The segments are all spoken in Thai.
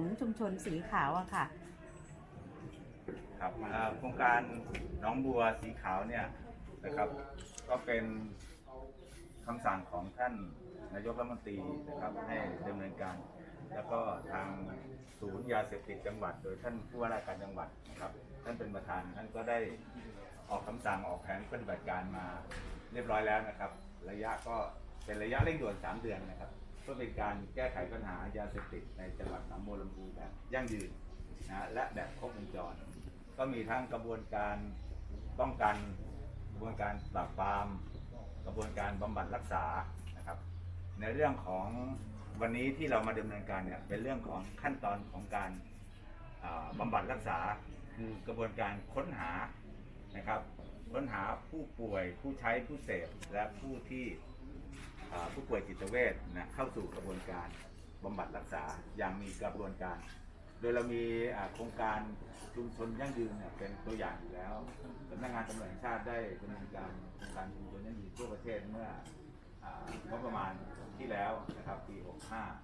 ของชุมชนสีขาวอะค่ะ ครับอ่าโครงการหน้องบัวสีขาวเนี่ยนะครับ ก็เป็นคำสั่งของท่านนายกรัฐมนตรีนะครับให้ดำเนินการ แล้วก็ทางศูนย์ยาเสพติดจังหวัด โดยท่านผู้ว่าราชการจังหวัดนะครับท่านเป็นประธานท่านก็ได้ออกคำสั่งออกแผนปฏิบัติการมาเรียบร้อยแล้วนะครับ ระยะก็เป็นระยะเร่งด่วน 3 เดือนนะครับ เพื่อเป็นการแก้ไขปัญหายาเสพติดในจังหวัดหนองบัวลำพูแบบยั่งยืนนะและแบบครบวงจร ก็มีทั้งกระบวนการป้องกันกระบวนการปราบปราม กระบวนการบำบัดรักษานะครับ ในเรื่องของวันนี้ที่เรามาดำเนินการเนี่ยเป็นเรื่องของขั้นตอนของการอ่าบำบัดรักษาคือกระบวนการค้นหานะครับ ค้นหาผู้ป่วยผู้ใช้ผู้เสพและผู้ที่ ผู้ป่วยจิตเวชนะเข้าสู่กระบวนการบำบัดรักษาอย่างมีกระบวนการ โดยเรามีโครงการชุมชนยั่งยืนเป็นตัวอย่างอยู่แล้วสำนักงานตำรวจแห่งชาติได้ดำเนินการโครงการชุมชนยั่งยืนทั่วประเทศเมื่ออ่างบประมาณที่แล้วนะครับปี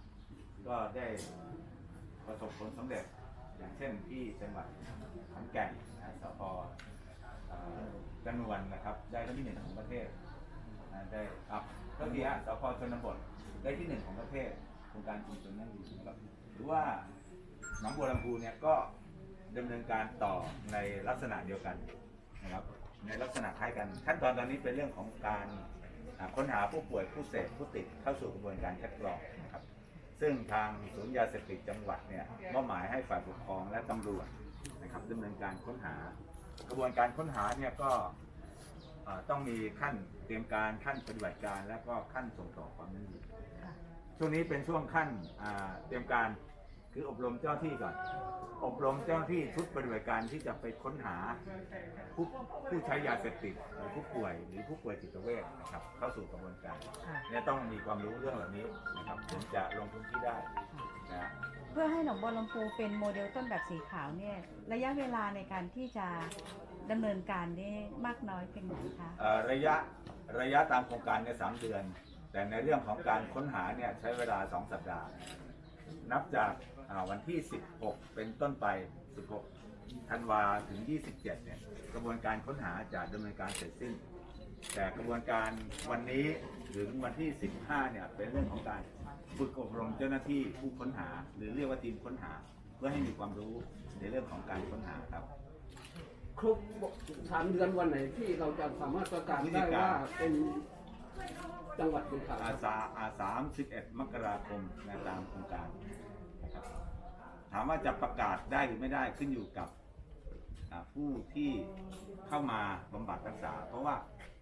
65 ก็ได้ประสบผลสำเร็จอย่างเช่นที่จังหวัดขอนแก่นนะสพเอ่อจำนวนนะครับ ได้ที่หนึ่งของประเทศได้ครั ก็ที่ฮะสพชนบทได้ที่หนึ่งของประเทศโครงการชุมชนยั่งยืนนะครับหรือว่าหนองบัวลำพูเนี่ยก็ดำเนินการต่อในลักษณะเดียวกันนะครับ ในลักษณะคล้ายกัน ขั้นตอนตอนนี้เป็นเรื่องของการอ่าค้นหาผู้ป่วยผู้เสพผู้ติดเข้าสู่กระบวนการคัดกรองนะครับ ซึ่งทางศูนย์ยาเสพติดจังหวัดเนี่ยมอบหมายให้ฝ่ายปกครองและตำรวจนะครับดำเนินการค้นหากระบวนการค้นหาเนี่ยก็ ต้องมีขั้นเตรียมการขั้นปฏิบัติการและก็ขั้นส่งต่อความมั่นคงค่ะช่วงนี้เป็นช่วงขั้นอ่าเตรียมการคืออบรมเจ้าหน้าที่ก่อน อบรมเจ้าหน้าที่ชุดปฏิบัติการที่จะไปค้นหาผู้ผู้ใช้ยาเสพติดหรือผู้ป่วยหรือผู้ป่วยจิตเวชนะครับ เข้าสู่กระบวนการค่ะเนี่ยต้องมีความรู้เรื่องเหล่านี้นะครับถึงจะลงพื้นที่ได้นะเพื่อให้หนองบัวลำพูเป็นโมเดลต้นแบบสีขาวเนี่ยระยะเวลาในการที่จะ ดำเนินการนี่มากน้อยเพียงไหนคะเอ่อระยะระยะตามโครงการเนี่ยสามเดือน แต่ในเรื่องของการค้นหาเนี่ยใช้เวลา 2 สัปดาห์ นับจากอ่าวันที่ 16 เป็นต้นไป 16 ธันวาถึง 27 เนี่ยกระบวนการค้นหาจะดำเนินการเสร็จสิ้น แต่กระบวนการวันนี้ถึงวันที่ 15 เนี่ยเป็นเรื่องของการฝึกอบรมเจ้าหน้าที่ผู้ค้นหา หรือเรียกว่าทีมค้นหา เพื่อให้มีความรู้ในเรื่องของการค้นหาครับ ครบสามเดือนวันไหนที่เราจะสามารถประกาศได้ว่าเป็นจังหวัดสีขาวอาสาอาสามสิบเอ็ดมกราคมนะตามโครงการนะครับถามว่าจะประกาศได้หรือไม่ได้ขึ้นอยู่กับอ่าผู้ที่เข้ามาบำบัดรักษา เพราะว่า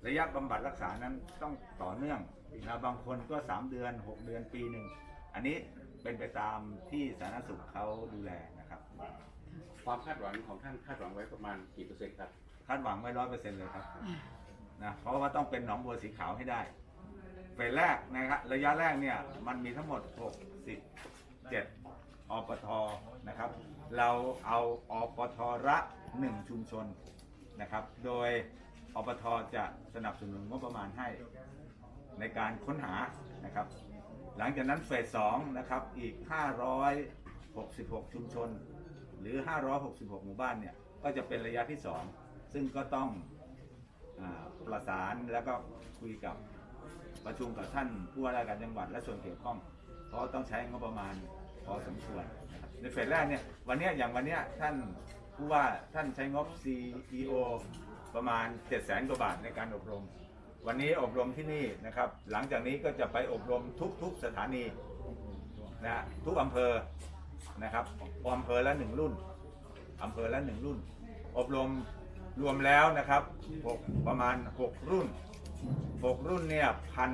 ระยะบำบัดรักษานั้นต้องต่อเนื่องนะบางคนก็ 3 เดือน 6 เดือนปีหนึ่ง อันนี้เป็นไปตามที่สาธารณสุขเขาดูแลนะครับ ความคาดหวังของท่านคาดหวังไว้ประมาณกี่เปอร์เซ็นต์ครับ คาดหวังไว้ร้อยเปอร์เซ็นต์เลยครับนะเพราะว่าต้องเป็นหนองบัวสีขาวให้ได้เฟสแรกนะครับระยะแรกเนี่ยมันมีทั้งหมด 67 อปทนะครับ เราเอาอปทละหนึ่งชุมชนนะครับ โดยอปทจะสนับสนุนงบประมาณให้ในการค้นหานะครับ หลังจากนั้นเฟสสองนะครับอีก 566 ชุมชน หรือ 566 หมู่บ้านเนี่ยก็จะเป็นระยะที่ 2 ซึ่งก็ต้องอประสานแล้วก็คุยกับประชุมกับท่านผู้ว่าราชการจังหวัดและส่วนเกี่ยวข้อง เพราะต้องใช้งบประมาณพอสมควรนะครับในเฟสแรกเนี่ยวันเนี้ยอย่างวันเนี้ยท่านผู้ว่าท่านใช้งบ CEO ประมาณ 7 0 0 0 0 0 กว่าบาทในการอบรม วันนี้อบรมที่นี่นะครับ หลังจากนี้ก็จะไปอบรมทุกๆสถานีนะฮะทุกอำเภอ นะครับอำเภอละหนึ่งรุ่นอำเภอละหนึ่งรุ่น อบรมรวมแล้วนะครับหกประมาณ 6 รุ่น 6 รุ่นเนี่ยพัน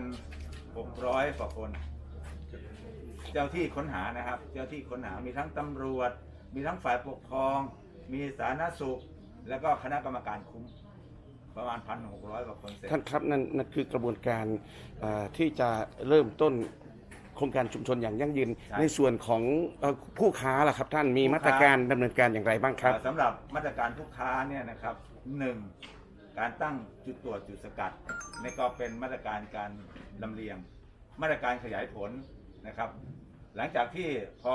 หกร้อยกว่าคน เจ้าที่ค้นหานะครับ เจ้าที่ค้นหามีทั้งตำรวจ มีทั้งฝ่ายปกครอง มีสาธารณสุข แล้วก็คณะกรรมการคุ้มประมาณพันหกร้อยกว่าคนเสร็จ ท่านครับนั่นนั่นคือกระบวนการอ่อที่จะเริ่มต้น ครงการชุมชนอย่างยั่งยืน ใช่ ในส่วนของเอ่อผู้ค้าล่ะครับ ท่านมีผู้ค้ามาตรการดำเนินการอย่างไรบ้างครับ เอ่อสำหรับมาตรการผู้ค้าเนี่ยนะครับหนึ่งการตั้งจุดตรวจจุดสกัดนี่ก็เป็นมาตรการการลำเลียง มาตรการขยายผลนะครับ หลังจากที่พอ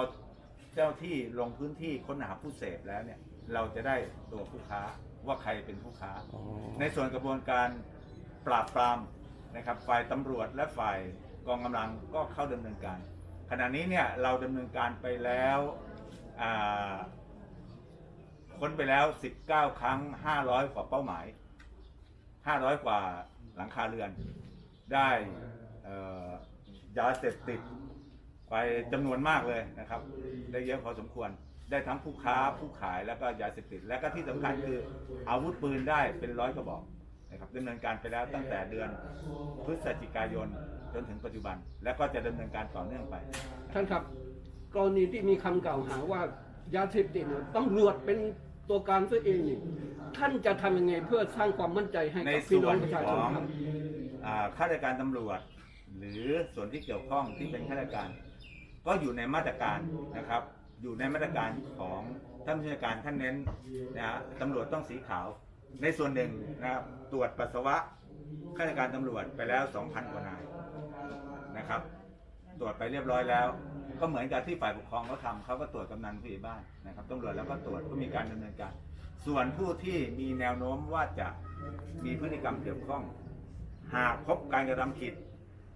เจ้าที่ลงพื้นที่ค้นหาผู้เสพแล้วเนี่ยเราจะได้ตัวผู้ค้าว่าใครเป็นผู้ค้าอ๋อในส่วนกระบวนการปราบปรามนะครับฝ่ายตำรวจและฝ่าย กองกำลังก็เข้าดำเนินการ ขณะนี้เนี่ยเราดำเนินการไปแล้วค้นไปแล้ว 19 ครั้ง 500 กว่าเป้าหมาย 500 กว่าหลังคาเรือน ได้ยาเสพติดไปจำนวนมากเลยนะครับ ได้เยอะพอสมควรได้ทั้งผู้ค้าผู้ขายแล้วก็ยาเสพติด และก็ที่สำคัญคืออาวุธปืนได้เป็นร้อยกระบอก นะครับดำเนินการไปแล้วตั้งแต่เดือนพฤศจิกายนจนถึงปัจจุบัน และก็จะดำเนินการต่อเนื่องไปท่านครับ กรณีที่มีคำกล่าวหาว่ายาเสพติดเนี่ยต้องรวจเป็นตัวการตัวเองนี่ท่านจะทำยังไงเพื่อสร้างความมั่นใจให้ในกับพี่ส่น้วองนประชาขชนองครับ อ่าข้าราชการตำรวจ หรือส่วนที่เกี่ยวข้องที่เป็นข้าราชการ ก็อยู่ในมาตรการนะครับ อยู่ในมาตรการของท่านผู้จัดการท่านเน้นนะฮะตำรวจต้องสีขาว ในส่วนหนึ่งนะครับตรวจปัสสาวะข้าราชการตำรวจไปแล้ว 2,000 กว่านายนะครับ ตรวจไปเรียบร้อยแล้ว ก็เหมือนกับที่ฝ่ายปกครองเขาทำเขาก็ตรวจกำนันผู้ใหญ่บ้านนะครับตำรวจแล้วก็ตรวจก็มีการดำเนินการ ส่วนผู้ที่มีแนวโน้มว่าจะมีพฤติกรรมเกี่ยวข้อง หากพบการกระทำผิด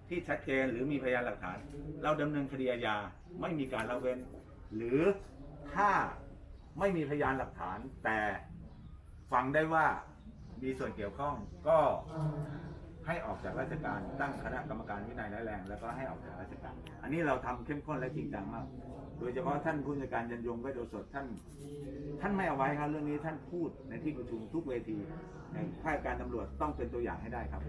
ที่ชัดเจนหรือมีพยานหลักฐาน เราดำเนินคดีอาญาไม่มีการละเว้น หรือถ้าไม่มีพยานหลักฐานแต่ ฟังได้ว่ามีส่วนเกี่ยวข้องก็ให้ออกจากราชการตั้งคณะกรรมการวินัยร้ายแรง แล้วก็ให้ออกจากราชการ อันนี้เราทำเข้มข้นและจริงจังมาก โดยเฉพาะท่านผู้จัดการยันยงก็โดยสดท่าน ท่านไม่เอาไว้ครับเรื่องนี้ท่านพูดในที่ประชุมทุกเวทีในข้าราชการตำรวจต้องเป็นตัวอย่างให้ได้ครับ